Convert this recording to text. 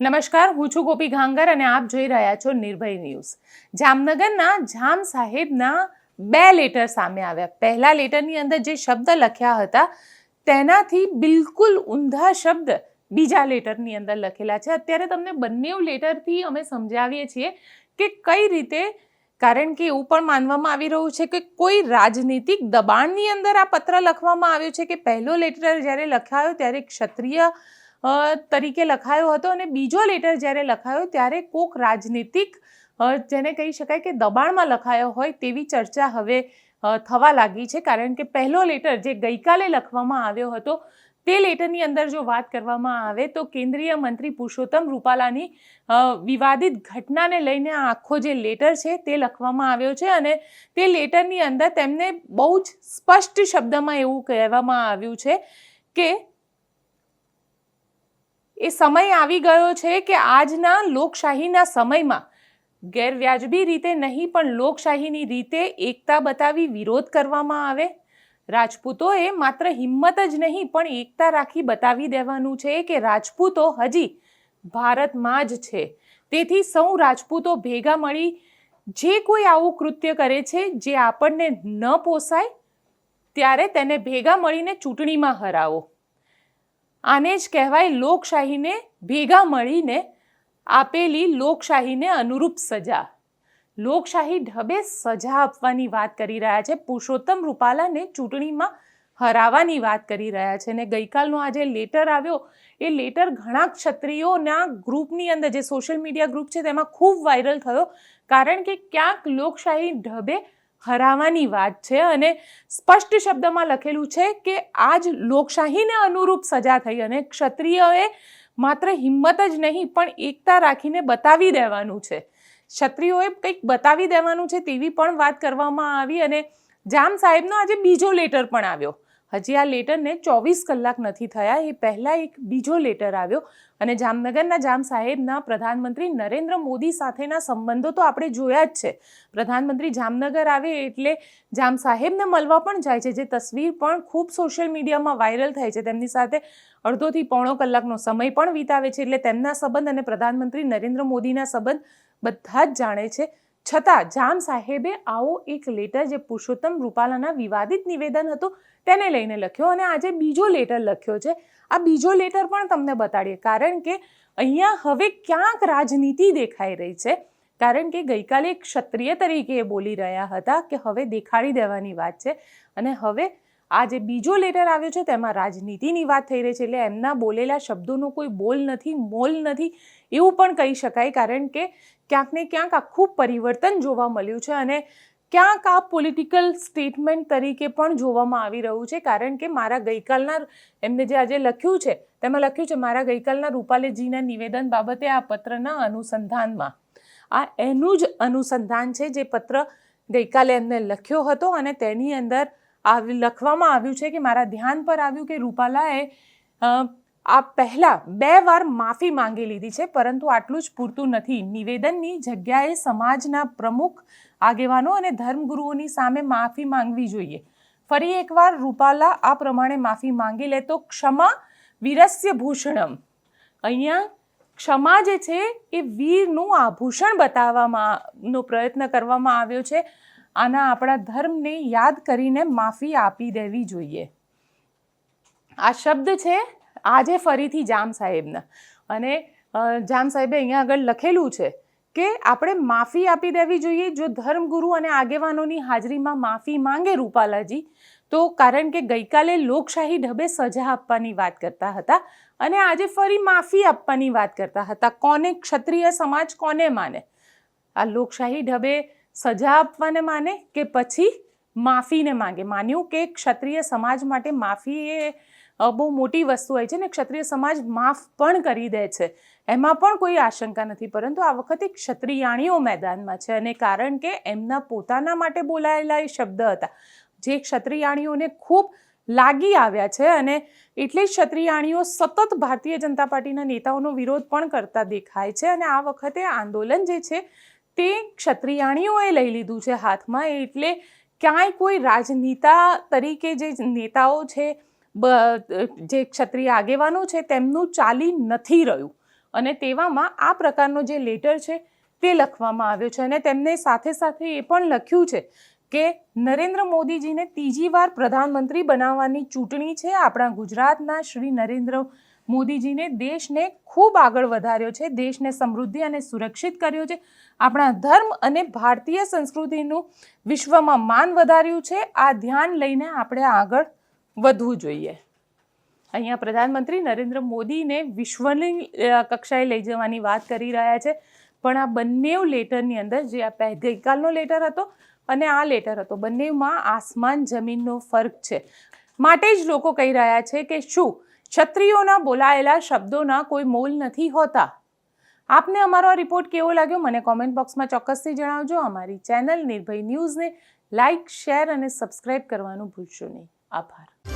નમસ્કાર, હું છું ગોપી ઘાંગર અને આપ જોઈ રહ્યા છો નિર્ભય ન્યૂઝ. જામનગરના જામ સાહેબના બે લેટર સામે આવ્યા. પહેલા લેટરની અંદર જે શબ્દ લખ્યા હતા, તેનાથી બિલકુલ ઊંધા શબ્દ બીજા લેટરની અંદર લખેલા છે. અત્યારે તમને બંને લેટરથી અમે સમજાવીએ છીએ કે કઈ રીતે, કારણ કે એવું પણ માનવામાં આવી રહ્યું છે કે કોઈ રાજનીતિક દબાણની અંદર આ પત્ર લખવામાં આવ્યો છે કે પહેલો લેટર જ્યારે લખાયો ત્યારે ક્ષત્રિય તરીકે લખાયો હતો અને બીજો લેટર જ્યારે લખાયો ત્યારે કોક રાજનીતિક જેને કહી શકાય કે દબાણમાં લખાયો હોય તેવી ચર્ચા હવે થવા લાગી છે. કારણ કે પહેલો લેટર જે ગઈકાલે લખવામાં આવ્યો હતો, તે લેટરની અંદર જો વાત કરવામાં આવે તો કેન્દ્રીય મંત્રી પુરુષોત્તમ રૂપાલાની વિવાદિત ઘટનાને લઈને આ આખો જે લેટર છે તે લખવામાં આવ્યો છે અને તે લેટરની અંદર તેમને બહુ જ સ્પષ્ટ શબ્દમાં એવું કહેવામાં આવ્યું છે કે એ સમય આવી ગયો છે કે આજના લોકશાહીના સમયમાં ગેરવ્યાજબી રીતે નહીં, પણ લોકશાહીની રીતે એકતા બતાવી વિરોધ કરવામાં આવે. રાજપૂતોએ માત્ર હિંમત જ નહીં, પણ એકતા રાખી બતાવી દેવાનું છે કે રાજપૂતો હજી ભારતમાં જ છે. તેથી સૌ રાજપૂતો ભેગા મળી જે કોઈ આવું કૃત્ય કરે છે, જે આપણને ન પોસાય, ત્યારે તેને ભેગા મળીને ચૂંટણીમાં હરાવો. આને જ કહેવાય લોકશાહીને ભેગા મળીને આપેલી લોકશાહીને અનુરૂપ સજા. લોકશાહી ઢબે સજા આપવાની વાત કરી રહ્યા છે. પુરુષોત્તમ રૂપાલાને ચૂંટણીમાં હરાવવાની વાત કરી રહ્યા છે ને ગઈકાલનો આ જે લેટર આવ્યો. એ લેટર ઘણા ક્ષત્રિયોના ગ્રુપની અંદર, જે સોશિયલ મીડિયા ગ્રુપ છે, તેમાં ખૂબ વાયરલ થયો. કારણ કે ક્યાંક લોકશાહી ઢબે હરાવવાની વાત છે અને સ્પષ્ટ શબ્દમાં લખેલું છે કે આજ લોકશાહીને અનુરૂપ સજા થઈ અને ક્ષત્રિયોએ માત્ર હિંમત જ નહીં, પણ એકતા રાખીને બતાવી દેવાનું છે. ક્ષત્રિયોએ કંઈક બતાવી દેવાનું છે તેવી પણ વાત કરવામાં આવી અને જામ સાહેબનો આજે બીજો લેટર પણ આવ્યો. હજી આ લેટરને ચોવીસ કલાક નથી થયા. એ પહેલાં એક બીજો લેટર આવ્યો અને જામનગરના જામ સાહેબના પ્રધાનમંત્રી નરેન્દ્ર મોદી સાથેના સંબંધો તો આપણે જોયા જ છે. પ્રધાનમંત્રી જામનગર આવે એટલે જામ સાહેબને મળવા પણ જાય છે. જે તસવીર પણ ખૂબ સોશિયલ મીડિયામાં વાયરલ થાય છે. તેમની સાથે અડધોથી પોણો કલાકનો સમય પણ વિતાવે છે. એટલે તેમના સંબંધ અને પ્રધાનમંત્રી નરેન્દ્ર મોદીના સંબંધ બધા જ જાણે છે. છતાં જામ સાહેબે આવો એક લેટર જે પુરુષોત્તમ રૂપાલાના વિવાદિત નિવેદન હતું તેને લઈને લખ્યો અને આજે બીજો લેટર લખ્યો છે. આ બીજો લેટર પણ તમને બતાડીએ. કારણ કે અહીંયા હવે ક્યાંક રાજનીતિ દેખાઈ રહી છે. કારણ કે ગઈકાલે ક્ષત્રિય તરીકે એ બોલી રહ્યા હતા કે હવે દેખાડી દેવાની વાત છે. અને હવે આ જે બીજો લેટર આવ્યો છે, તેમાં રાજનીતિની વાત થઈ રહી છે, એટલે એમના બોલેલા શબ્દોનો કોઈ બોલ નથી, મોલ નથી, એવું પણ કહી શકાય, કારણ કે ક્યાંક ને ક્યાંક આખું પરિવર્તન જોવા મળ્યું છે અને ક્યાંક આ પોલિટિકલ સ્ટેટમેન્ટ તરીકે પણ જોવામાં આવી રહ્યું છે, કારણ કે મારા ગઈકાલના એમને જે આજે લખ્યું છે, તેમાં લખ્યું છે, મારા ગઈકાલના રૂપાલેજીના નિવેદન બાબતે આ પત્રના અનુસંધાનમાં. આ એનું જ અનુસંધાન છે, જે પત્ર ગઈકાલે એમને લખ્યો હતો અને તેની અંદર આવી લખવામાં આવ્યું છે કે મારા ધ્યાન પર આવ્યું કે રૂપાલાએ આ પહેલાં બે વાર માફી માંગી લીધી છે, પરંતુ આટલું જ પૂરતું નથી. નિવેદનની જગ્યાએ સમાજના પ્રમુખ, આગેવાનો અને ધર્મગુરુઓની સામે માફી માંગવી જોઈએ. ફરી એકવાર રૂપાલા આ પ્રમાણે માફી માંગી લે તો ક્ષમા વીરસ્ય ભૂષણમ. અહીંયા ક્ષમા જે છે એ વીરનું આભૂષણ બતાવવામાં, નો પ્રયત્ન કરવામાં આવ્યો છે. આના આપણા ધર્મને યાદ કરીને માફી આપી દેવી જોઈએ. આ શબ્દ છે, આજે ફરીથી જામ સાહેબના. અને જામ સાહેબે અહીંયા આગળ લખેલું છે કે આપણે માફી આપી દેવી જોઈએ, જો ધર્મગુરુ અને આગેવાનોની હાજરીમાં માફી માંગે રૂપાલાજી, તો કારણ કે ગઈકાલે લોકશાહી ઢબે સજા આપવાની વાત કરતા હતા અને આજે ફરી માફી આપવાની વાત કરતા હતા. કોને ક્ષત્રિય સમાજ કોને માને? આ લોકશાહી ઢબે સજા આપવાને માને કે પછી માફીને માંગે? માન્યું કે ક્ષત્રિય સમાજ માટે માફી એ બહુ મોટી વસ્તુ હોય છે ને ક્ષત્રિય સમાજ માફ પણ કરી દે છે. એમાં પણ કોઈ આશંકા નથી, પરંતુ આ વખતે ક્ષત્રિયાણીઓ મેદાનમાં છે અને કારણ કે એમના પોતાના માટે બોલાયેલા એ શબ્દ હતા. જે ક્ષત્રિયાણીઓને ખૂબ લાગી આવ્યા છે અને એટલે ક્ષત્રિયાણીઓ સતત ભારતીય જનતા પાર્ટીના નેતાઓનો વિરોધ પણ કરતા દેખાય છે અને આ વખતે આંદોલન જે છે તે ક્ષત્રિયાણીઓએ લઈ લીધું છે હાથમાં. એટલે ક્યાંય કોઈ રાજનેતા તરીકે જે નેતાઓ છે જે ક્ષત્રિય આગેવાનો છે, તેમનું ચાલી નથી રહ્યું. અને તેવામાં આ પ્રકારનો જે લેટર છે તે લખવામાં આવ્યો છે. અને તેમને સાથે સાથે એ પણ લખ્યું છે કે નરેન્દ્ર મોદીજીને ત્રીજી વાર પ્રધાનમંત્રી બનાવવાની ચૂંટણી છે આપણા ગુજરાતના શ્રી નરેન્દ્ર મોદીજીને દેશને ખૂબ આગળ વધાર્યો છે, દેશને સમૃદ્ધિ અને સુરક્ષિત કર્યો છે. આપણા ધર્મ અને ભારતીય સંસ્કૃતિનું વિશ્વમાં માન વધાર્યું છે. આ ધ્યાન લઈને આપણે આગળ વધવું જોઈએ. અહીંયા પ્રધાનમંત્રી નરેન્દ્ર મોદીને વિશ્વની કક્ષાએ લઈ જવાની વાત કરી રહ્યા છે. પણ આ બંને લેટરની અંદર જે આ ગઈકાલનો લેટર હતો અને આ લેટર હતો, બંનેમાં આસમાન જમીનનો ફરક છે. માટે જ લોકો કહી રહ્યા છે કે શું ક્ષત્રિયોના બોલાયેલા શબ્દોના કોઈ મોલ નથી હોતા. આપને અમારો રિપોર્ટ કેવો લાગ્યો મને કોમેન્ટ બોક્સમાં ચોક્કસથી જણાવજો. અમારી ચેનલ નિર્ભય ન્યૂઝને લાઇક શેર અને સબસ્ક્રાઇબ કરવાનું ભૂલશો નહીં. આભાર.